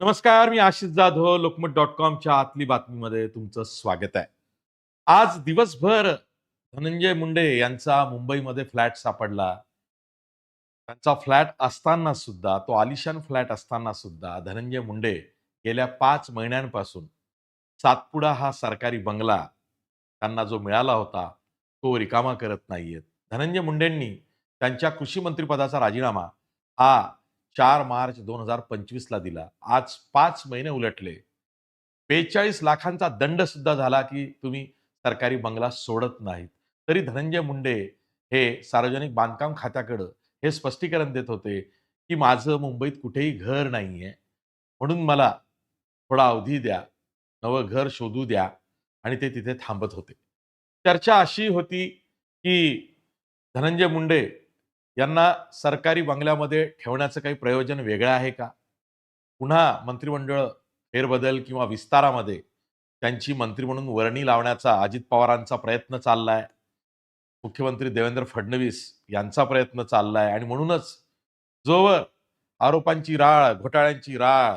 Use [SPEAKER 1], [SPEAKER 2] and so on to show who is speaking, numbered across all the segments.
[SPEAKER 1] नमस्कार मी आशिष जाधव लोकमत डॉट कॉमच्या आतली बातमीमध्ये तुमचं स्वागत आहे. आज दिवसभर धनंजय मुंडे यांचा मुंबईमध्ये फ्लॅट सापडला. त्यांचा फ्लॅट असताना सुद्धा तो आलिशान फ्लॅट असताना सुद्धा धनंजय मुंडे गेल्या पाच महिन्यांपासून सातपुडा हा सरकारी बंगला त्यांना जो मिळाला होता तो रिकामा करत नाहीयेत. धनंजय मुंडेंनी त्यांच्या कृषी मंत्रिपदाचा राजीनामा हा चार मार्च दोन हजार पंचवीसला दिला. आज पाच महिने उलटले. बेचाळीस लाखांचा दंड सुद्धा झाला की तुम्ही सरकारी बंगला सोडत नाहीत. तरी धनंजय मुंडे हे सार्वजनिक बांधकाम खात्याकडं हे स्पष्टीकरण देत होते की माझं मुंबईत कुठेही घर नाहीये. म्हणून मला थोडा अवधी द्या नवं घर शोधू द्या आणि ते तिथे थांबत होते. चर्चा अशी होती की धनंजय मुंडे यांना सरकारी बंगल्यामध्ये ठेवण्याचं काही प्रयोजन वेगळं आहे का? पुन्हा मंत्रिमंडळ फेरबदल किंवा विस्तारामध्ये त्यांची मंत्री म्हणून वर्णी लावण्याचा अजित पवारांचा प्रयत्न चाललाय. मुख्यमंत्री देवेंद्र फडणवीस यांचा प्रयत्न चाललाय आणि म्हणूनच जोवर आरोपांची राळ घोटाळ्यांची राळ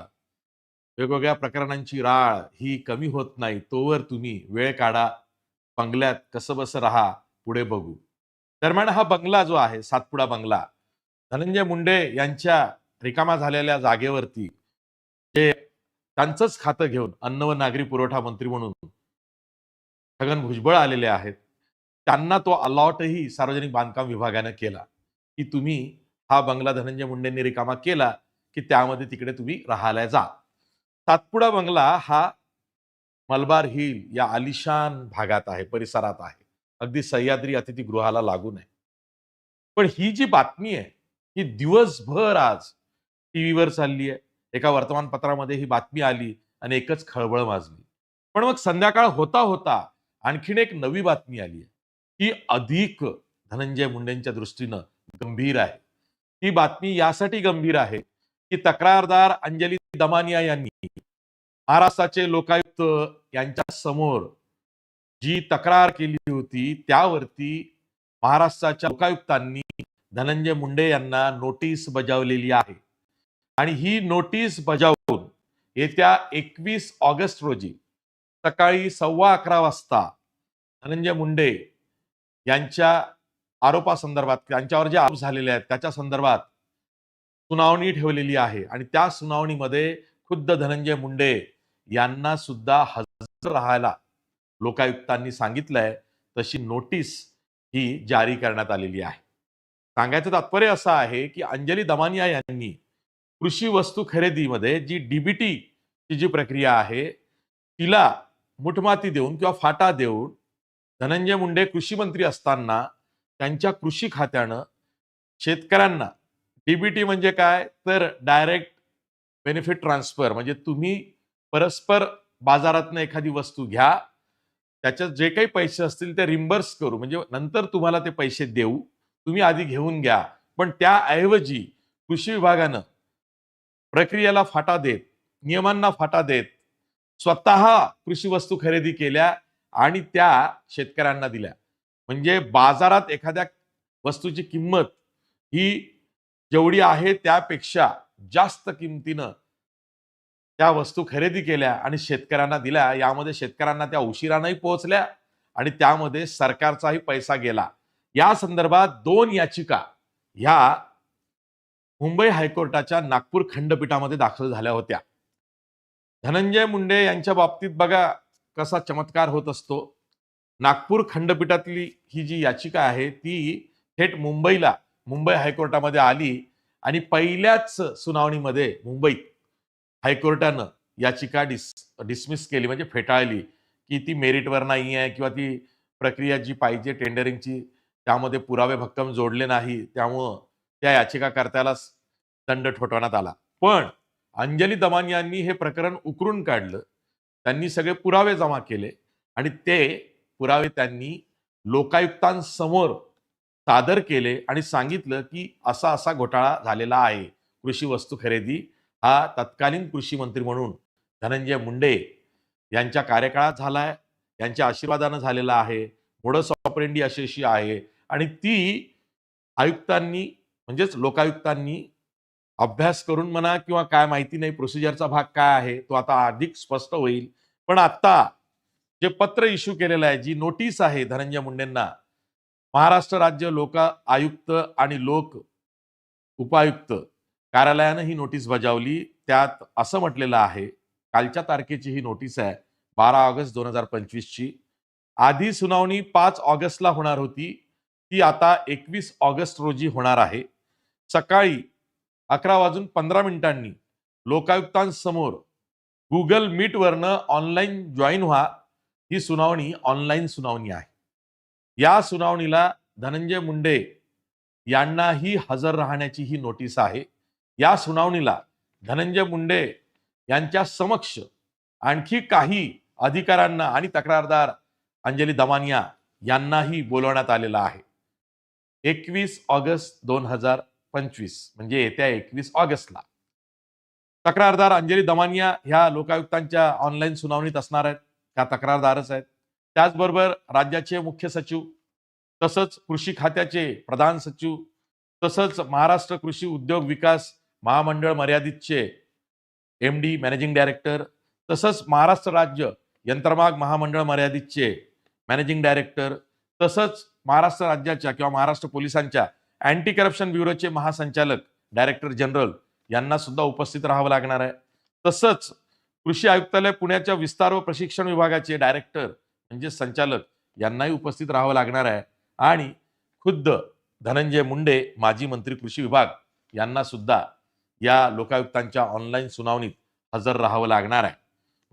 [SPEAKER 1] वेगवेगळ्या प्रकरणांची राळ ही कमी होत नाही तोवर तुम्ही वेळ काढा बंगल्यात कसं बसं राहा पुढे बघू. दरम्यान हा बंगला जो आहे सातपुडा बंगला धनंजय मुंडे यांच्या रिकामा झालेल्या जागेवरती जे त्यांचंच खातं घेऊन अन्न व नागरी पुरवठा मंत्री म्हणून छगन भुजबळ आलेले आहेत त्यांना तो अलॉटही सार्वजनिक बांधकाम विभागानं केला की तुम्ही हा बंगला धनंजय मुंडेंनी रिकामा केला की त्यामध्ये तिकडे तुम्ही राहायला जा. सातपुडा बंगला हा मलबार हिल या आलिशान भागात आहे परिसरात आहे. अगदी सह्याद्री अतिथीगृहाला लागून आहे पण ही जी बातमी आहे ही दिवसभर आज टीव्हीवर चालली आहे. एका वर्तमानपत्रामध्ये ही बातमी आली आणि एकच खळबळ माजली. पण मग संध्याकाळ होता होता आणखीन एक नवी बातमी आली आहे. ही अधिक धनंजय मुंडेंच्या दृष्टीनं गंभीर आहे. ही बातमी यासाठी गंभीर आहे की तक्रारदार अंजली दमानिया यांनी महाराष्ट्राचे लोकायुक्त यांच्या समोर जी तक्रार केली होती त्यावरती महाराष्ट्राच्या लोकायुक्तांनी धनंजय मुंडे यांना नोटीस बजावलेली आहे. आणि ही नोटीस बजावून येत्या एकवीस ऑगस्ट रोजी सकाळी सव्वा अकरा वाजता धनंजय मुंडे यांच्या आरोपासंदर्भात त्यांच्यावर जे आरोप झालेले आहेत त्याच्या संदर्भात सुनावणी ठेवलेली आहे. आणि त्या सुनावणीमध्ये खुद्द धनंजय मुंडे यांना सुद्धा हजर राहायला लोकायुक्तांनी सांगितलंय तशी नोटीस ही जारी करण्यात आलेली आहे. सांगायचं तात्पर्य असं आहे की अंजली दमानिया यांनी कृषी वस्तू खरेदीमध्ये जी डीबीटी ची जी प्रक्रिया आहे तिला मुठमाती देऊन किंवा फाटा देऊन धनंजय मुंडे कृषी मंत्री असताना त्यांच्या कृषी खात्यानं शेतकऱ्यांना डीबीटी म्हणजे काय? तर डायरेक्ट बेनिफिट ट्रान्सफर म्हणजे तुम्ही परस्पर बाजारातनं एखादी वस्तू घ्या त्याच्यात जे काही पैसे असतील ते रिम्बर्स करू. म्हणजे नंतर तुम्हाला ते पैसे देऊ. तुम्ही आधी घेऊन घ्या. पण त्याऐवजी कृषी विभागानं प्रक्रियेला फाटा देत नियमांना फाटा देत स्वतः कृषी वस्तू खरेदी केल्या आणि त्या शेतकऱ्यांना दिल्या. म्हणजे बाजारात एखाद्या वस्तूची किंमत ही जेवढी आहे त्यापेक्षा जास्त किमतीनं त्या वस्तू खरेदी केल्या आणि शेतकऱ्यांना दिल्या. यामध्ये शेतकऱ्यांना त्या उशिरानंही पोहोचल्या आणि त्यामध्ये सरकारचाही पैसा गेला. या संदर्भात दोन याचिका ह्या मुंबई हायकोर्टाच्या नागपूर खंडपीठामध्ये दाखल झाल्या होत्या. धनंजय मुंडे यांच्या बाबतीत बघा कसा चमत्कार होत असतो. नागपूर खंडपीठातली ही जी याचिका आहे ती थेट मुंबईला मुंबई हायकोर्टामध्ये आली आणि पहिल्याच सुनावणीमध्ये मुंबईत हायकोर्टानं याचिका डिस डिसमिस केली म्हणजे फेटाळली की ती मेरिटवर नाही आहे किंवा ती प्रक्रिया जी पाहिजे टेंडरिंगची त्यामध्ये पुरावे भक्कम जोडले नाही त्यामुळं त्या याचिकाकर्त्याला दंड ठोठवण्यात आला. पण अंजली दमान यांनी हे प्रकरण उकरून काढलं. त्यांनी सगळे पुरावे जमा केले आणि ते पुरावे त्यांनी लोकायुक्तांसमोर सादर केले आणि सांगितलं की असा असा घोटाळा झालेला आहे. कृषी वस्तू खरेदी हा तत्कालीन कृषी मंत्री म्हणून धनंजय मुंडे यांच्या कार्यकाळात झालाय. यांच्या आशीर्वादानं झालेला आहे. मोडस ऑपरेंडी अशी अशी आहे. आणि ती आयुक्तांनी म्हणजेच लोकायुक्तांनी अभ्यास करून म्हणा किंवा काय माहिती नाही प्रोसिजरचा भाग काय आहे तो आता अधिक स्पष्ट होईल. पण आता जे पत्र इश्यू केलेलं आहे जी नोटीस आहे धनंजय मुंडेंना महाराष्ट्र राज्य लोक आयुक्त आणि लोक उपायुक्त कार्यालयानं ही नोटीस बजावली. त्यात असं म्हटलेलं आहे कालच्या तारखेची ही नोटीस आहे बारा ऑगस्ट दोन हजार पंचवीसची. आधी सुनावणी पाच ऑगस्टला होणार होती. ती आता एकवीस ऑगस्ट रोजी होणार आहे. सकाळी अकरा वाजून पंधरा मिनिटांनी लोकायुक्तांसमोर गुगल मीटवरनं ऑनलाईन जॉईन व्हा. ही सुनावणी ऑनलाईन सुनावणी आहे. या सुनावणीला धनंजय मुंडे यांनाही हजर राहण्याची ही नोटीस आहे. या सुनावणीला धनंजय मुंडे यांच्या समक्ष आणखी काही अधिकाऱ्यांना आणि तक्रारदार अंजली दमानिया यांनाही बोलवण्यात आलेलं आहे. एकवीस ऑगस्ट दोन हजार पंचवीस म्हणजे येत्या एकवीस ऑगस्टला. तक्रारदार अंजली दमानिया ह्या लोकायुक्तांच्या ऑनलाईन सुनावणीत असणार आहेत. त्या तक्रारदारच आहेत. त्याचबरोबर राज्याचे मुख्य सचिव तसंच कृषी खात्याचे प्रधान सचिव तसंच महाराष्ट्र कृषी उद्योग विकास महामंडळ मर्यादितचे एम डी मॅनेजिंग डायरेक्टर तसंच महाराष्ट्र राज्य यंत्रमाग महामंडळ मर्यादितचे मॅनेजिंग डायरेक्टर तसंच महाराष्ट्र राज्याच्या किंवा महाराष्ट्र पोलिसांच्या अँटी करप्शन ब्युरोचे महासंचालक डायरेक्टर जनरल यांना सुद्धा उपस्थित राहावं लागणार आहे. तसंच कृषी आयुक्तालय पुण्याच्या विस्तार व प्रशिक्षण विभागाचे डायरेक्टर म्हणजे संचालक यांनाही उपस्थित राहावं लागणार आहे. आणि खुद्द धनंजय मुंडे माजी मंत्री कृषी विभाग यांना सुद्धा या लोकायुक्तांच्या ऑनलाईन सुनावणीत हजर राहावं लागणार आहे.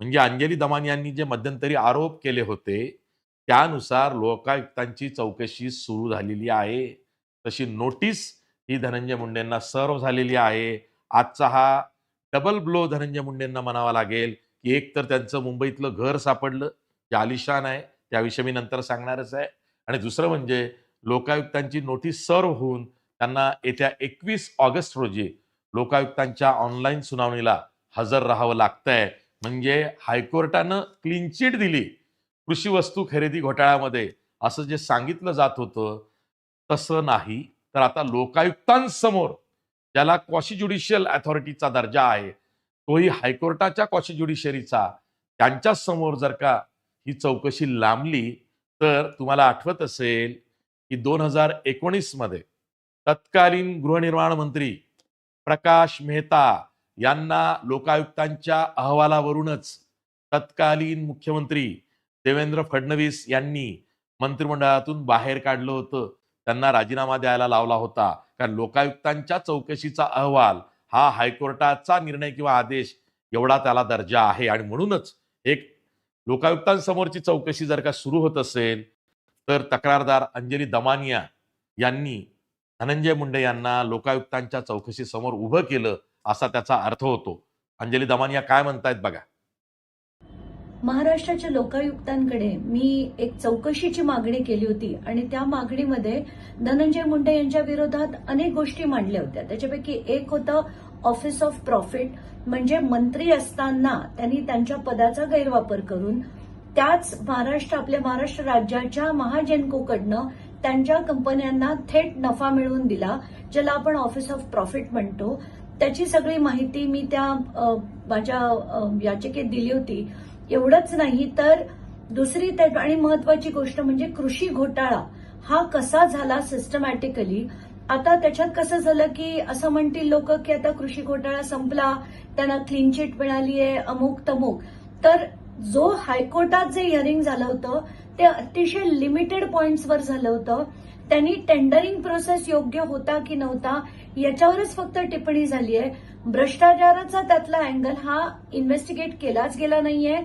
[SPEAKER 1] म्हणजे अंजली दमान यांनी जे मध्यंतरी आरोप केले होते त्यानुसार लोकायुक्तांची चौकशी सुरू झालेली आहे. तशी नोटीस ही धनंजय मुंडेंना सर्व झालेली आहे. आजचा हा डबल ब्लो धनंजय मुंडेंना म्हणावा लागेल की एक तर त्यांचं मुंबईतलं घर सापडलं जे आलिशान आहे त्याविषयी मी नंतर सांगणारच आहे. आणि दुसरं म्हणजे लोकायुक्तांची नोटीस सर्व होऊन त्यांना येत्या एकवीस ऑगस्ट रोजी लोकायुक्तांच्या ऑनलाईन सुनावणीला हजर राहावं लागतंय. म्हणजे हायकोर्टानं क्लीन चिट दिली. कृषी वस्तू खरेदी घोटाळ्यामध्ये. असं जे सांगितलं जात होतं तसं नाही. तर आता लोकायुक्तांसमोर ज्याला क्वॉशी ज्युडिशियल अथॉरिटीचा दर्जा आहे तोही हायकोर्टाच्या क्वॉशी ज्युडिशरीचा त्यांच्यासमोर जर का ही चौकशी लांबली तर तुम्हाला आठवत असेल की दोन हजार एकोणीसमध्ये तत्कालीन गृहनिर्माण मंत्री प्रकाश मेहता यांना लोकायुक्तांच्या अहवालावरूनच तत्कालीन मुख्यमंत्री देवेंद्र फडणवीस यांनी मंत्रिमंडळातून बाहेर काढलं होतं. त्यांना राजीनामा द्यायला लावला होता. कारण लोकायुक्तांच्या चौकशीचा अहवाल हा हायकोर्टाचा निर्णय किंवा आदेश एवढा त्याला दर्जा आहे. आणि म्हणूनच एक लोकायुक्तांसमोरची चौकशी जर का सुरू होत असेल तर तक्रारदार अंजली दमानिया यांनी धनंजय मुंडे यांना लोकायुक्तांच्या चौकशी समोर उभं केलं असा त्याचा अर्थ होतो. अंजली दमानिया काय म्हणतायत बघा.
[SPEAKER 2] महाराष्ट्राच्या लोकायुक्तांकडे मी एक चौकशीची मागणी केली होती आणि त्या मागणीमध्ये धनंजय मुंडे यांच्या विरोधात अनेक गोष्टी मांडल्या होत्या. त्याच्यापैकी एक होतं ऑफिस ऑफ प्रॉफिट म्हणजे मंत्री असताना त्यांनी त्यांच्या पदाचा गैरवापर करून त्याच महाराष्ट्र आपल्या महाराष्ट्र राज्याच्या महाजनकोकडनं त्यांच्या कंपन्यांना थेट नफा मिळवून दिला ज्याला आपण ऑफिस ऑफ प्रॉफिट म्हणतो. त्याची सगळी माहिती मी त्या माझ्या याचिकेत दिली होती. एवढंच नाही तर दुसरी त्या- आणि महत्वाची गोष्ट म्हणजे कृषी घोटाळा हा कसा झाला सिस्टमॅटिकली आता त्याच्यात कसं झालं की असं म्हणतील लोक की आता कृषी घोटाळा संपला त्यांना क्लीन चिट मिळाली आहे अमुक तमुक तर जो हायकोर्टात जे हिअरिंग झालं होतं ते अतिशय लिमिटेड पॉइंट्सवर झालं होतं. त्यांनी टेंडरिंग प्रोसेस योग्य होता की नव्हता याच्यावरच फक्त टिप्पणी झाली आहे. भ्रष्टाचाराचा त्यातला अँगल हा इन्व्हेस्टिगेट केलाच गेला नाहीये.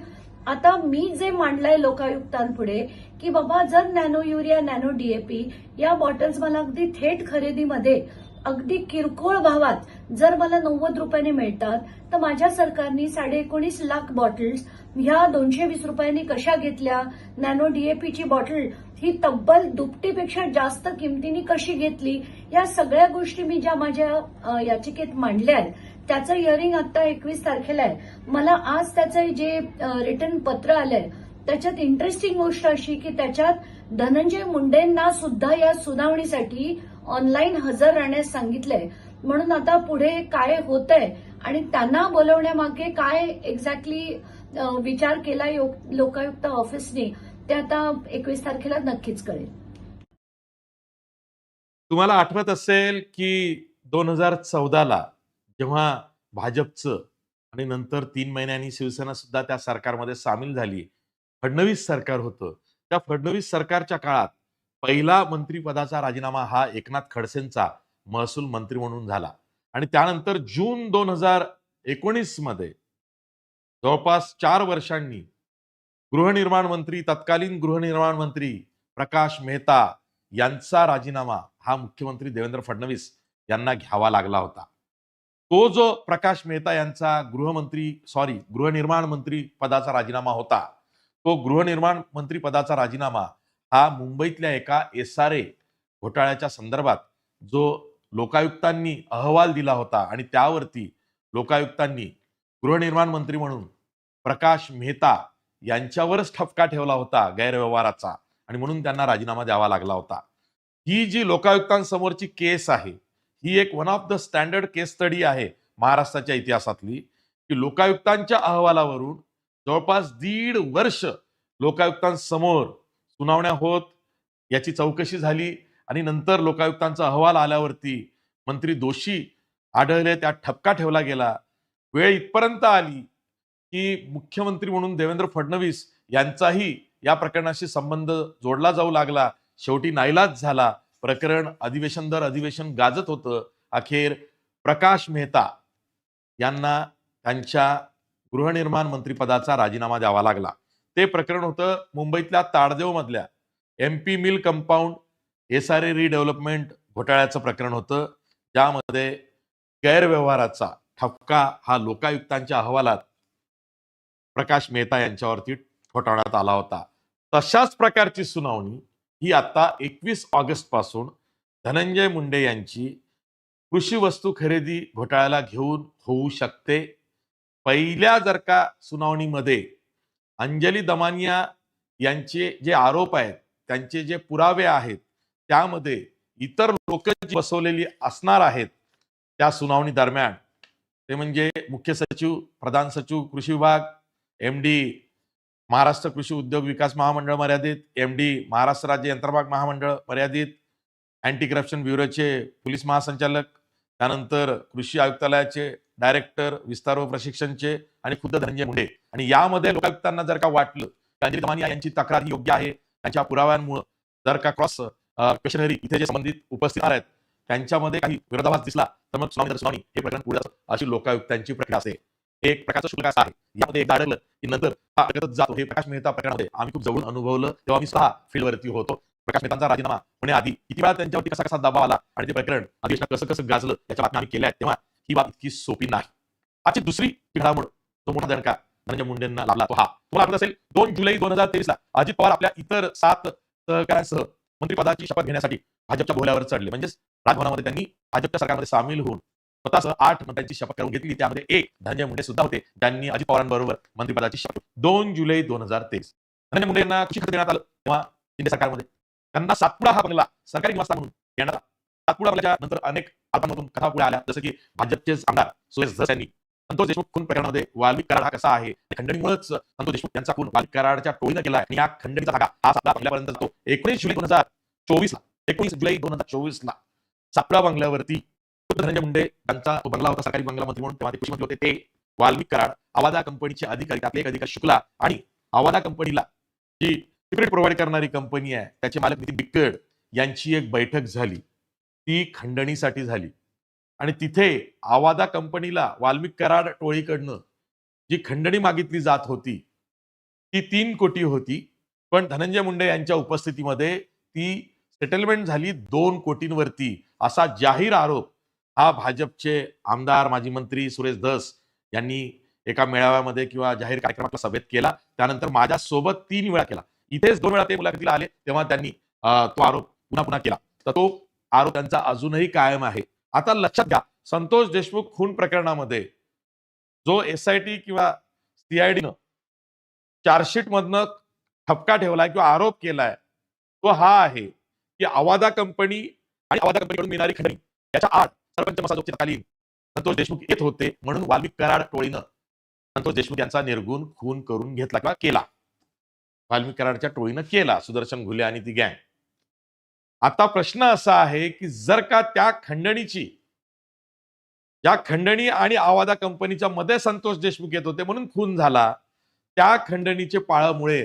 [SPEAKER 2] आता मी जे मांडलंय लोकायुक्तांपुढे की बाबा जर नॅनो युरिया नॅनो डीएपी या बॉटल्स मला अगदी थेट खरेदीमध्ये अगदी किरकोळ भावात जर मला नव्वद रुपयाने मिळतात तर माझ्या सरकारने साडे एकोणीस लाख बॉटल्स ह्या दोनशे वीस रुपयांनी कशा घेतल्या? नॅनो डीएपीची बॉटल ही तब्बल दुपटीपेक्षा जास्त किमतीने कशी घेतली? या सगळ्या गोष्टी मी ज्या माझ्या याचिकेत मांडल्या आहेत त्याचं हिअरिंग आता एकवीस तारखेला आहे. मला आज त्याचं जे रिटर्न पत्र आलंय त्याच्यात इंटरेस्टिंग गोष्ट अशी की त्याच्यात धनंजय मुंडेंना सुद्धा या सुनावणीसाठी ऑनलाईन हजर राहण्यास सांगितलंय. म्हणून आता पुढे काय होतंय आणि त्यांना बोलवण्यामागे काय एक्झॅक्टली विचार केला लोकायुक्त ऑफिसने ते आता एकवीस तारखेला नक्कीच कळेल.
[SPEAKER 1] तुम्हाला आठवत असेल की दोन हजार चौदाला जेव्हा भाजपचं आणि नंतर तीन महिन्यांनी शिवसेना सुद्धा त्या सरकारमध्ये सामील झाली फडणवीस सरकार होतं. त्या फडणवीस सरकारच्या काळात पहिला मंत्रिपदाचा राजीनामा हा एकनाथ खडसेंचा महसूल मंत्री म्हणून झाला. आणि त्यानंतर जून दोन हजार एकोणीसमध्ये जवळपास चार वर्षांनी गृहनिर्माण मंत्री तत्कालीन गृहनिर्माण मंत्री प्रकाश मेहता यांचा राजीनामा हा मुख्यमंत्री देवेंद्र फडणवीस यांना घ्यावा लागला होता. तो जो प्रकाश मेहता यांचा गृहमंत्री सॉरी गृहनिर्माण मंत्री पदाचा राजीनामा होता तो गृहनिर्माण मंत्री पदाचा राजीनामा हा मुंबईतल्या एका एस आर ए घोटाळ्याच्या संदर्भात जो लोकायुक्तांनी अहवाल दिला होता आणि त्यावरती लोकायुक्तांनी गृहनिर्माण मंत्री म्हणून प्रकाश मेहता यांच्यावरच ठपका ठेवला होता गैरव्यवहाराचा आणि म्हणून त्यांना राजीनामा द्यावा लागला होता. ही जी लोकायुक्तांसमोरची केस आहे ही एक one of the standard case study आहे महाराष्ट्राच्या इतिहासातली की लोकायुक्तांच्या अहवालावरून जवळपास दीड वर्ष लोकायुक्तांसमोर सुनावण्या होत याची चौकशी झाली आणि नंतर लोकायुक्तांचा अहवाल आल्यावरती मंत्री दोषी आढळले त्यात ठपका ठेवला गेला. वेळ इथपर्यंत आली की मुख्यमंत्री म्हणून देवेंद्र फडणवीस यांचाही या प्रकरणाशी संबंध जोडला जाऊ लागला. शेवटी नाईलाज झाला. प्रकरण अधिवेशन दर अधिवेशन गाजत होतं. अखेर प्रकाश मेहता यांना त्यांच्या गृहनिर्माण मंत्रीपदाचा राजीनामा द्यावा लागला. ते प्रकरण होतं मुंबईतल्या ताडदेव मधल्या M P mill compound S R A redevelopment घोटाळ्याचं प्रकरण होतं. ज्यामध्ये गैरव्यवहाराचा ठपका हा लोकायुक्तांच्या अहवालात प्रकाश मेहता यांच्यावरती ठोठावण्यात आला होता. तशाच प्रकारची सुनावणी ही आता एकवीस ऑगस्टपासून धनंजय मुंडे यांची कृषी वस्तू खरेदी घोटाळ्याला घेऊन होऊ शकते. पहिल्या जर का सुनावणीमध्ये अंजली दमानिया यांचे जे आरोप आहेत त्यांचे जे पुरावे आहेत त्यामध्ये इतर लोक जी बसवलेली असणार आहेत त्या सुनावणी दरम्यान ते म्हणजे मुख्य सचिव प्रधान सचिव कृषी विभाग एम डी महाराष्ट्र कृषी उद्योग विकास महामंडळ मर्यादित एम डी महाराष्ट्र राज्य यंत्रमाग महामंडळ मर्यादित अँटी करप्शन ब्युरोचे पोलीस महासंचालक त्यानंतर कृषी आयुक्तालयाचे डायरेक्टर विस्तार व प्रशिक्षणचे आणि खुद्द धनंजय मुंडे. आणि यामध्ये लोकायुक्तांना जर का वाटलं की अंजली दमानिया यांची तक्रार ही योग्य आहे त्यांच्या पुराव्यांमुळे जर का क्रॉस क्वेशनरी इथे जे संबंधित उपस्थित आहेत त्यांच्यामध्ये काही विरोधाभास दिसला तर मग सुनावणी स्वामी सुनावणी हे प्रकरण पुढे अशी लोकायुक्तांची प्रक्रिया असते एक प्रकारचं शुल्क असं आहे. यामध्ये एकदा अडकलं की नंतर हा अडकतच जातो. हे प्रकाश मेहता प्रकरणामध्ये आम्ही खूप जवळून अनुभवलं तेव्हा मी स्वतः फील्डवरती होतो. प्रकाश मेहतांचा राजीनामा होण्याआधी किती वेळा त्यांच्यावरती कसा कसा दबाव आला आणि ते प्रकरण अधिवेशनात कसं कसं गाजलं याच्या बातम्या आम्ही केल्या आहेत. तेव्हा ही बाब इतकी सोपी नाही. आजची दुसरी घडामोड तो मोठा दणका धनंजय मुंडेंना लाभला तो हा. तुम्हाला आठवत असेल दोन जुलै दोन हजार तेवीस ला अजित पवार आपल्या इतर सात सहकाऱ्यांसह मंत्रिपदाची शपथ घेण्यासाठी भाजपच्या भोल्यावर चढले. म्हणजेच राजभवनामध्ये त्यांनी भाजपच्या सरकारमध्ये सामील होऊन स्वतःसह आठ मंत्र्यांची शपथ करून घेतली. त्यामध्ये एक धनंजय मुंडे सुद्धा होते. त्यांनी अजित पवारांबरोबर मंत्रिपदाची शपथ दोन जुलै दोन हजार तेवीस. धनंजय मुंडे यांना कृषी खातं देण्यात आलं? तेव्हा शिंदे सरकारमध्ये. त्यांना सातपुडा हा बंगला सरकारी निवासस्थान म्हणून देण्यात आला. सातपुडा बंगल्याच्या नंतर अनेक आल्बांमधून कथा पुढे आल्या जसं की भाजपचेच आमदार सुरेश झस यांनी संतोष देशमुख खून प्रकरणामध्ये वाल्मिक कराड हा कसा आहे? खंडणीमुळेच संतोष देशमुख यांचा खून वाल्मिक कराडच्या टोळीनं केला आणि या खंडणीचा धागा हा सापळा बंगल्यापर्यंत जातो. एकोणीस जुलै दोन हजार चोवीस ला एकोणीस जुलै दोन हजार चोवीस ला सापळा बंगल्यावरती धनंजय मुंडे यांचा तो बंगला होता सरकारी बंगला मंत्री म्हणून तेव्हा ते कृषी मंत्री होते. ते वाल्मिक कराड आवादा कंपनीचे अधिकारी आपले एक अधिकारी शुक्ला आणि आवादा कंपनीला जी सिक्रेट प्रोव्हाइड करणारी कंपनी आहे त्याचे मालक नितीन बिक्कड यांची एक बैठक झाली. ती खंडणीसाठी झाली. आणि तिथे आवादा कंपनीला वाल्मिक कराड टोळीकडनं जी खंडणी मागितली जात होती ती तीन कोटी होती. पण धनंजय मुंडे यांच्या उपस्थितीमध्ये ती सेटलमेंट झाली दोन कोटींवरती. असा जाहीर आरोप हा भाजपचे आमदार माजी मंत्री सुरेश धस यांनी एका मेळाव्यामध्ये किंवा जाहीर कार्यक्रमाच्या सभेत केला. त्यानंतर माझ्या सोबत तीन वेळा केला. इथेच दोन वेळा ते मुलाखतीला आले तेव्हा त्यांनी तो आरोप पुन्हा पुन्हा केला. तर तो आरोप त्यांचा अजूनही कायम आहे. आता लक्षात घ्या संतोष देशमुख खून प्रकरणामध्ये जो एस आय टी किंवा सीआयडीनं चार्जशीट मधनं ठपका ठेवलाय किंवा आरोप केलाय तो हा आहे की आवादा कंपनी आणि आवादा कंपनीकडून मिळणारी खंडणी याच्या आत सरपंच मसाजोगचे संतोष देशमुख येत होते म्हणून वाल्मिक कराड टोळीनं संतोष देशमुख यांचा निर्गुण खून करून घेतला किंवा केला. वाल्मिक कराडच्या टोळीनं केला सुदर्शन घुले आणि ती गँग. आता प्रश्न असा आहे की जर का त्या खंडणीची या खंडणी आणि आवादा कंपनीच्या मध्ये संतोष देशमुख येत होते म्हणून खून झाला त्या खंडणीचे पाळमुळे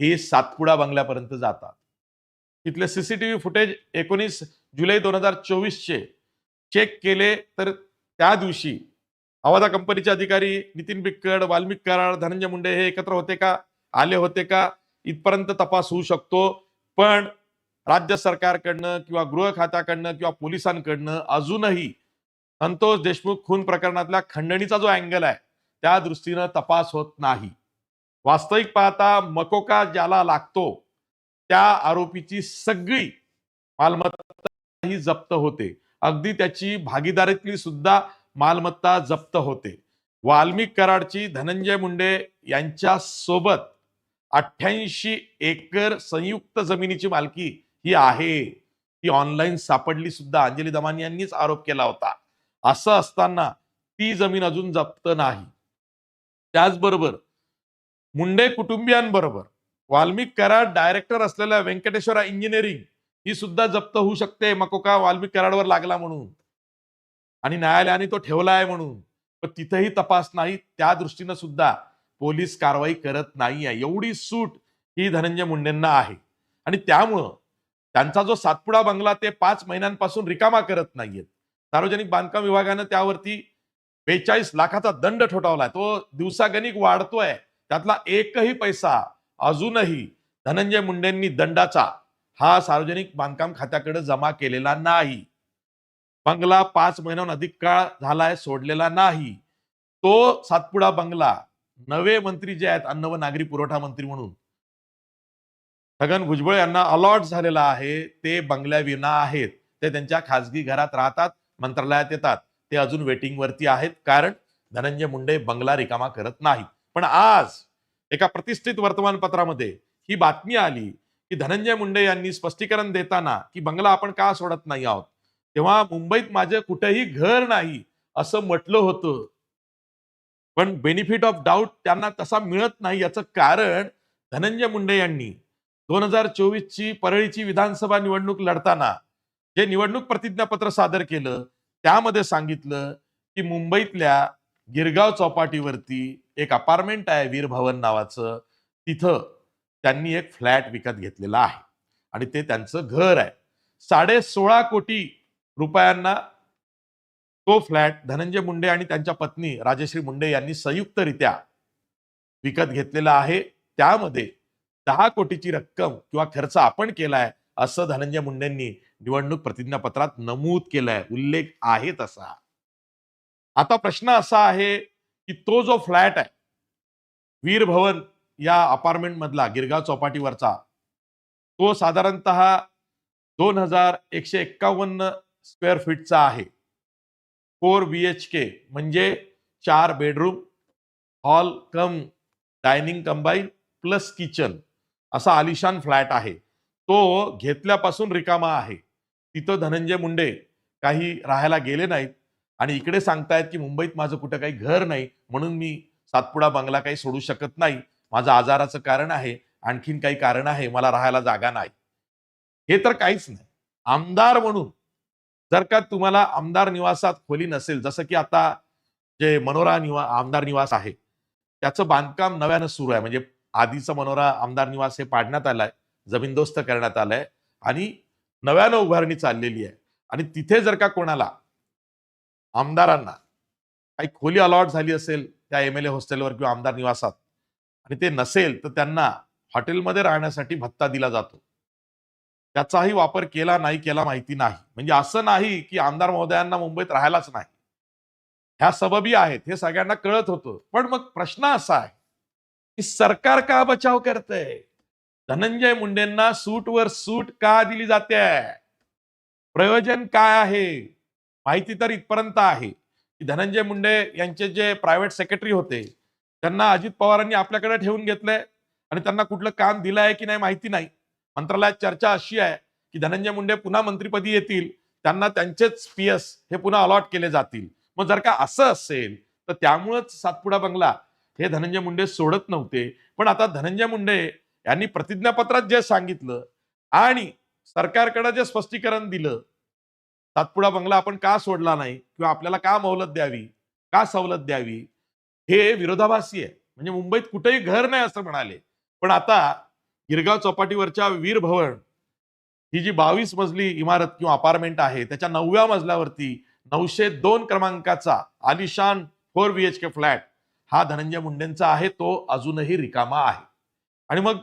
[SPEAKER 1] हे सातपुडा बंगल्यापर्यंत जातात. तिथले सीसीटीव्ही फुटेज एकोणीस जुलै दोन हजार चोवीसचे चेक केले तर त्या दिवशी आवादा कंपनीचे अधिकारी नितीन बिक्कड वाल्मिक कराड धनंजय मुंडे हे एकत्र होते का? आले होते का? इथपर्यंत तपास होऊ शकतो. पण राज्य सरकारकडनं किंवा गृह खात्याकडनं किंवा पोलिसांकडनं अजूनही संतोष देशमुख खून प्रकरणातल्या खंडणीचा जो अँगल आहे त्या दृष्टीनं तपास होत नाही. वास्तविक पाहता मकोका ज्याला लागतो त्या आरोपीची सगळी मालमत्ता ही जप्त होते. अगदी त्याची भागीदारीतली सुद्धा मालमत्ता जप्त होते. वाल्मिक कराडची धनंजय मुंडे यांच्या सोबत अठ्ठ्याऐंशी एकर संयुक्त जमिनीची मालकी ही आहे. ती ऑनलाईन सापडली सुद्धा. अंजली दमानी यांनीच आरोप केला होता. असं असताना ती जमीन अजून जप्त नाही. त्याचबरोबर मुंडे कुटुंबियांबरोबर वाल्मिक कराड डायरेक्टर असलेल्या व्यंकटेश्वरा इंजिनिअरिंग ही सुद्धा जप्त होऊ शकते. मकोका वाल्मिक कराडवर लागला म्हणून. आणि न्यायालयाने तो ठेवला आहे म्हणून. पण तिथेही तपास नाही. त्या दृष्टीनं सुद्धा पोलीस कारवाई करत नाही आहे एवढी सूट ही धनंजय मुंडेंना आहे. आणि त्यामुळं त्यांचा जो सातपुडा बंगला ते पाच महिन्यांपासून रिकामा करत नाहीयेत. सार्वजनिक बांधकाम विभागानं त्यावरती बेचाळीस लाखाचा दंड ठोठावलाय. तो दिवसागणिक वाढतोय. त्यातला एकही पैसा अजूनही धनंजय मुंडेंनी दंडाचा हा सार्वजनिक बांधकाम खात्याकडे जमा केलेला नाही. बंगला पाच महिन्याहून अधिक काळ झालाय सोडलेला नाही. तो सातपुडा बंगला नवे मंत्री जे आहेत अन्न व नागरी पुरवठा मंत्री म्हणून छगन भुजबळ यांना अलॉट झालेला आहे. ते बंगल्याविना आहेत. ते त्यांच्या खासगी घरात राहतात मंत्रालयात येतात. ते अजून वेटिंग वरती आहेत. कारण धनंजय मुंडे बंगला रिकामा करत नाहीत. पण आज एका प्रतिष्ठित वर्तमानपत्रामध्ये ही बातमी आली की धनंजय मुंडे यांनी स्पष्टीकरण देताना की बंगला आपण का सोडत नाही आहोत? तेव्हा मुंबईत माझं कुठेही घर नाही असं म्हटलं होतं. पण बेनिफिट ऑफ डाऊट त्यांना तसा मिळत नाही याचं कारण धनंजय मुंडे यांनी दोन हजार चोवीस ची परळीची विधानसभा निवडणूक लढताना जे निवडणूक प्रतिज्ञापत्र सादर केलं त्यामध्ये सांगितलं की मुंबईतल्या गिरगाव चौपाटीवरती एक अपार्टमेंट आहे वीर भवन नावाचं. तिथं त्यांनी एक फ्लॅट विकत घेतलेला आहे. आणि ते त्यांचं घर आहे. साडे सोळा कोटी रुपयांना तो फ्लॅट धनंजय मुंडे आणि त्यांच्या पत्नी राजश्री मुंडे यांनी संयुक्तरित्या विकत घेतलेला आहे. त्यामध्ये दहा कोटीची रक्कम किंवा खर्च आपण केलाय असं धनंजय मुंडेंनी निवडणूक प्रतिज्ञापत्रात नमूद केलाय. उल्लेख आहे तसा. आता प्रश्न असा आहे की तो जो फ्लॅट आहे वीर भवन या अपार्टमेंट मधला गिरगाव चौपाटीवरचा तो साधारणत दोन हजार एकशे एक्कावन्न स्क्वेअर फीटचा आहे. फोर बी एच के म्हणजे चार bedroom hall cum dining combine plus kitchen असा आलिशान फ्लॅट आहे. तो घेतल्यापासून रिकामा आहे. तिथं धनंजय मुंडे काही राहायला गेले नाहीत आणि इकडे सांगतायत की मुंबईत माझं कुठं काही घर नाही म्हणून मी सातपुडा बंगला काही सोडू शकत नाही. माझं आजाराचं कारण आहे आणखीन काही कारण आहे मला राहायला जागा नाही. हे तर काहीच नाही. आमदार म्हणून जर का तुम्हाला आमदार निवासात खोली नसेल जसं की आता जे मनोरा निवा आमदार निवास आहे त्याचं बांधकाम नव्यानं सुरू आहे. म्हणजे आधीचा मनोरा आमदार निवास हे पाडण्यात आलाय जमीनदोस्त करण्यात आलाय आणि नव्यानं उभारणी चाललेली आहे. आणि तिथे जर का कोणाला आमदारांना काही खोली अलॉट झाली असेल त्या एम एल ए हॉस्टेलवर किंवा आमदार निवासात आणि ते नसेल तर त्यांना हॉटेलमध्ये राहण्यासाठी भत्ता दिला जातो. त्याचाही वापर केला नाही केला माहिती नाही. म्हणजे असं नाही की आमदार महोदयांना मुंबईत राहायलाच नाही. ह्या सबबी आहेत हे सगळ्यांना कळत होतं. पण मग प्रश्न असा आहे की सरकार का बचाव करतंय? धनंजय मुंडेंना सूटवर सूट का दिली जाते? प्रयोजन काय आहे? माहिती तर इथपर्यंत आहे. की धनंजय मुंडे यांचे जे प्रायव्हेट सेक्रेटरी होते त्यांना अजित पवारांनी आपल्याकडे ठेवून घेतलंय आणि त्यांना कुठलं काम दिलं आहे की नाही माहिती नाही. मंत्रालयात चर्चा अशी आहे की धनंजय मुंडे पुन्हा मंत्रिपदी येतील त्यांना त्यांचेच पी एस हे पुन्हा अलॉट केले जातील. मग जर का असं असेल तर त्यामुळंच सातपुडा बंगला हे धनंजय मुंडे सोडत नव्हते. पण आता धनंजय मुंडे यांनी प्रतिज्ञापत्रात जे सांगितलं आणि सरकारकडे जे स्पष्टीकरण दिलं सातपुडा बंगला आपण का सोडला नाही? किंवा आपल्याला का मोहलत द्यावी? का सवलत द्यावी? हे विरोधाभासी आहे. म्हणजे मुंबईत कुठेही घर नाही असं म्हणाले. पण आता गिरगाव चौपाटीवरच्या वीर भवन ही जी बावीस मजली इमारत किंवा अपार्टमेंट आहे त्याच्या नवव्या मजल्यावरती नऊशे दोन क्रमांकाचा आलिशान four B H K flat हा धनंजय मुंडेंचा आहे तो अजूनही रिकामा आहे. आणि मग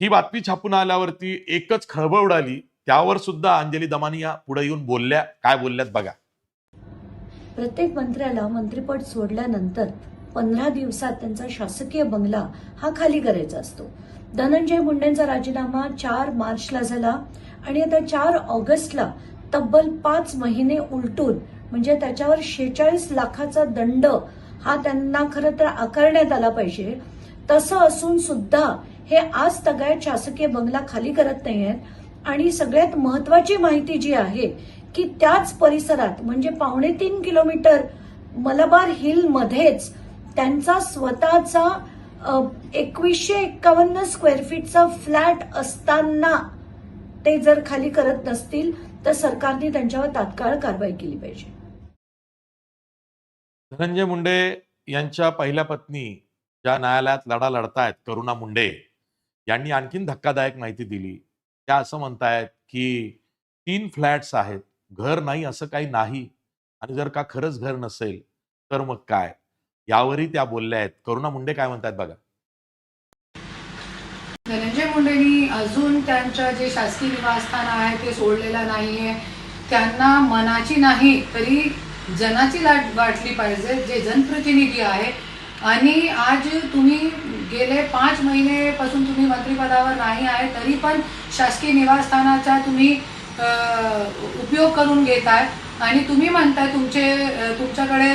[SPEAKER 1] ही बातमी छापून आल्यावरती एकच खळबळ उडाली त्यावर सुद्धा अंजली दमानिया पुढे येऊन बोलल्या काय बोलल्यात बघा.
[SPEAKER 2] प्रत्येक मंत्र्याला मंत्रिपद सोडल्यानंतर पंधरा दिवसात त्यांचा शासकीय बंगला हा खाली करायचा असतो. धनंजय मुंडेंचा राजीनामा चार मार्चला झाला आणि आता चार ऑगस्टला तब्बल पाच महिने उलटून म्हणजे त्याच्यावर शेचाळीस लाखाचा दंड हा त्यांना खरं तर आकारण्यात आला पाहिजे. तसं असून सुद्धा हे आज तगायत शासकीय बंगला खाली करत नाहीयेत. आणि सगळ्यात महत्वाची माहिती जी आहे की त्याच परिसरात म्हणजे पावणे तीन किलोमीटर मलबार हिल मध्येच त्यांचा स्वतःचा एकवीसशे एक्कावन्न स्क्वेअर फीटचा फ्लॅट असताना ते जर खाली करत नसतील तर सरकारने त्यांच्यावर तात्काळ कारवाई केली पाहिजे.
[SPEAKER 1] धनंजय मुंडे यांच्या पहिल्या पत्नी ज्या न्यायालयात लढा लढतायत करुणा मुंडे यांनी आणखीन धक्कादायक माहिती दिली. त्या असं म्हणतायत की तीन फ्लॅट्स आहेत घर नाही असं काही नाही. आणि जर का खरंच घर नसेल तर मग काय? यावरही त्या बोलल्या आहेत. करुणा मुंडे काय म्हणतात बघा.
[SPEAKER 3] धनंजय मुंडेंनी अजून त्यांच्या जे शासकीय निवासस्थान आहे ते सोडलेलं नाहीये. त्यांना मनाची नाही तरी जनाची लाट वाटली पाहिजे जे जनप्रतिनिधी आहे आणि आज तुम्ही गेले पाच महिनेपासून तुम्ही मंत्रिपदावर नाही आहे तरी पण शासकीय निवासस्थानाचा तुम्ही उपयोग करून घेताय आणि तुम्ही म्हणताय तुमचे तुमच्याकडे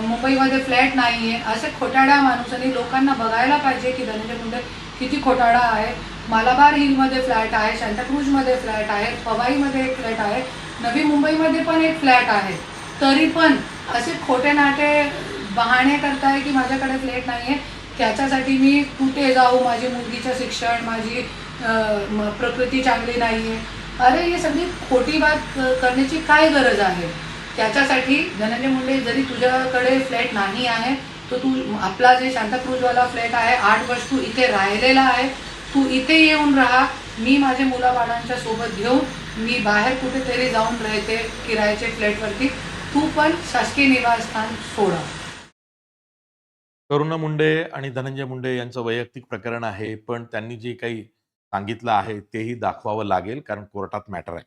[SPEAKER 3] मुंबईमध्ये फ्लॅट नाही आहे असे खोटाडा माणूसांनी लोकांना बघायला पाहिजे की धनंजय मुंडे किती खोटाडा आहे. मालाबार हिलमध्ये फ्लॅट आहे सांताक्रूजमध्ये फ्लॅट आहे पवाईमध्ये एक फ्लॅट आहे. नवी मुंबईमध्ये पण एक फ्लॅट आहे. तरी पण असे खोटे नाटे बहाणे करताय की माझ्याकडे प्लेट नाही आहे त्याच्यासाठी मी कुठे जाऊ? माझी मुलगीचं शिक्षण माझी प्रकृती चांगली नाही आहे अरे ही सगळी खोटी बात करण्याची काय गरज आहे? त्याच्यासाठी धनंजय मुंडे जरी तुझ्याकडे फ्लॅट नाही आहे तर तू आपला जे शांताक्रूजवाला फ्लॅट आहे आठ वर्ष तू इथे राहिलेला आहे तू इथे येऊन राहा. मी माझे मुलाबाळांच्या सोबत घेऊन मी बाहेर कुठेतरी जाऊन राहते किरायाचे फ्लॅटवरती तू पण शासकीय निवासस्थान सोडा
[SPEAKER 1] करुणा मुंडे आणि धनंजय मुंडे यांचं वैयक्तिक प्रकरण आहे पण त्यांनी जे काही सांगितलं आहे तेही दाखवावं लागेल कारण कोर्टात मॅटर आहे.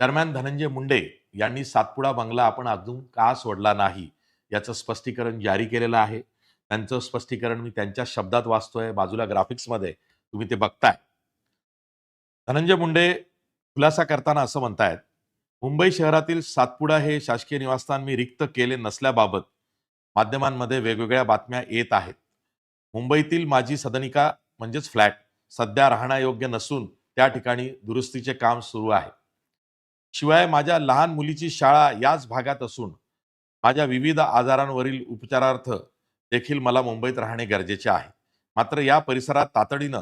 [SPEAKER 1] दरम्यान धनंजय मुंडे यांनी सातपुडा बंगला आपण अजून का सोडला नाही याचं स्पष्टीकरण जारी केलेलं आहे. त्यांचं स्पष्टीकरण मी त्यांच्या शब्दात वाचतोय बाजूला ग्राफिक्समध्ये तुम्ही ते बघताय. धनंजय मुंडे खुलासा करताना असं म्हणतायत मुंबई शहरातील सातपुडा हे शासकीय निवासस्थान मी रिक्त केले नसल्याबाबत माध्यमांमध्ये वेगवेगळ्या बातम्या येत आहेत. मुंबईतील माझी सदनिका म्हणजेच फ्लॅट सध्या राहण्यायोग्य नसून त्या ठिकाणी दुरुस्तीचे काम सुरू आहे. शिवाय माझ्या लहान मुलीची शाळा याच भागात असून माझ्या विविध आजारांवरील उपचारार्थ देखील मला मुंबईत राहणे गरजेचे आहे. मात्र या परिसरात तातडीनं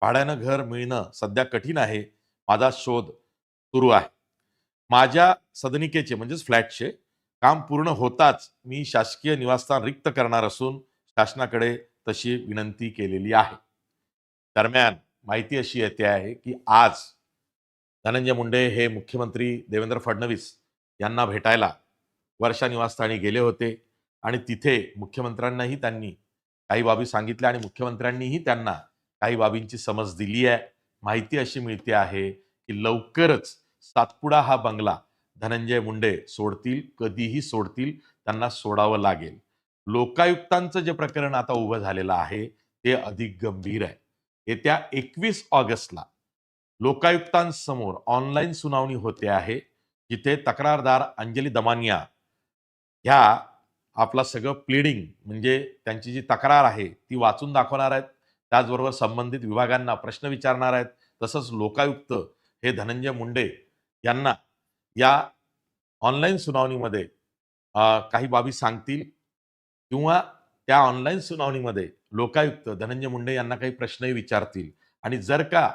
[SPEAKER 1] भाड्यानं घर मिळणं सध्या कठीण आहे. माझा शोध सुरू आहे. माझ्या सदनिकेचे म्हणजेच फ्लॅटचे काम पूर्ण होताच मी शासकीय निवासस्थान रिक्त करणार असून शासनाकडे तशी विनंती केलेली आहे. दरम्यान माहिती अशी येते आहे की आज धनंजय मुंडे हे मुख्यमंत्री देवेंद्र फडणवीस यांना भेटायला वर्षा निवासस्थानी गेले होते आणि तिथे मुख्यमंत्र्यांनाही त्यांनी काही बाबी सांगितल्या आणि मुख्यमंत्र्यांनीही त्यांना काही बाबींची समज दिली आहे. माहिती अशी मिळते आहे की लवकरच सातपुडा हा बंगला. धनंजय मुंडे सोडतील कधीही सोडतील त्यांना सोडावं लागेल. लोकायुक्तांचं जे प्रकरण आता उभं झालेलं आहे ते अधिक गंभीर आहे. येत्या एकवीस ऑगस्टला लोकायुक्तांसमोर ऑनलाईन सुनावणी होते आहे जिथे तक्रारदार अंजली दमानिया ह्या आपला सगळं प्लिडिंग म्हणजे त्यांची जी तक्रार आहे ती वाचून दाखवणार आहेत. त्याचबरोबर संबंधित विभागांना प्रश्न विचारणार आहेत. तसंच लोकायुक्त हे धनंजय मुंडे यांना या ऑनलाईन सुनावणीमध्ये काही बाबी सांगतील किंवा त्या ऑनलाईन सुनावणीमध्ये लोकायुक्त धनंजय मुंडे यांना काही प्रश्नही विचारतील. आणि जर का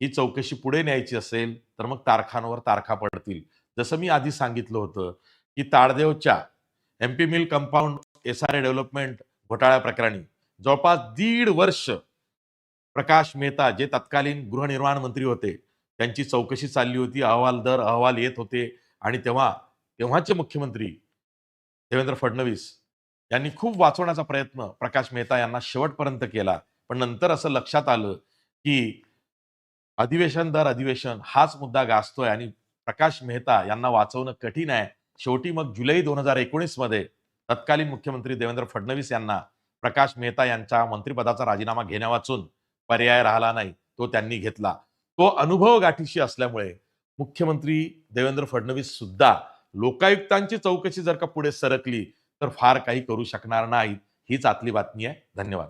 [SPEAKER 1] ही चौकशी पुढे न्यायची असेल तर मग तारखांवर तारखा पडतील. जसं मी आधी सांगितलं होतं की ताडदेवच्या M P mill compound S R A development घोटाळ्या प्रकरणी जवळपास दीड वर्ष प्रकाश मेहता जे तत्कालीन गृहनिर्माण मंत्री होते त्यांची चौकशी चालली होती अहवाल दर अहवाल येत होते आणि तेव्हा तेव्हाचे मुख्यमंत्री देवेंद्र फडणवीस यांनी खूप वाचवण्याचा प्रयत्न प्रकाश मेहता यांना शेवटपर्यंत केला. पण नंतर असं लक्षात आलं की अधिवेशन दर अधिवेशन हाच मुद्दा गाजतोय आणि प्रकाश मेहता यांना वाचवणं कठीण आहे. शेवटी मग जुलै दोन हजार एकोणीसमध्ये तत्कालीन मुख्यमंत्री देवेंद्र फडणवीस यांना प्रकाश मेहता यांच्या मंत्रिपदाचा राजीनामा घेण्या वाचून पर्याय राहिला नाही तो त्यांनी घेतला. तो अनुभव गाठीशी असल्यामुळे मुख्यमंत्री देवेंद्र फडणवीस सुद्धा लोकायुक्तांची चौकशी जर का पुढे सरकली तर फार काही करू शकणार नाहीत. हीच आतली बातमी आहे. धन्यवाद.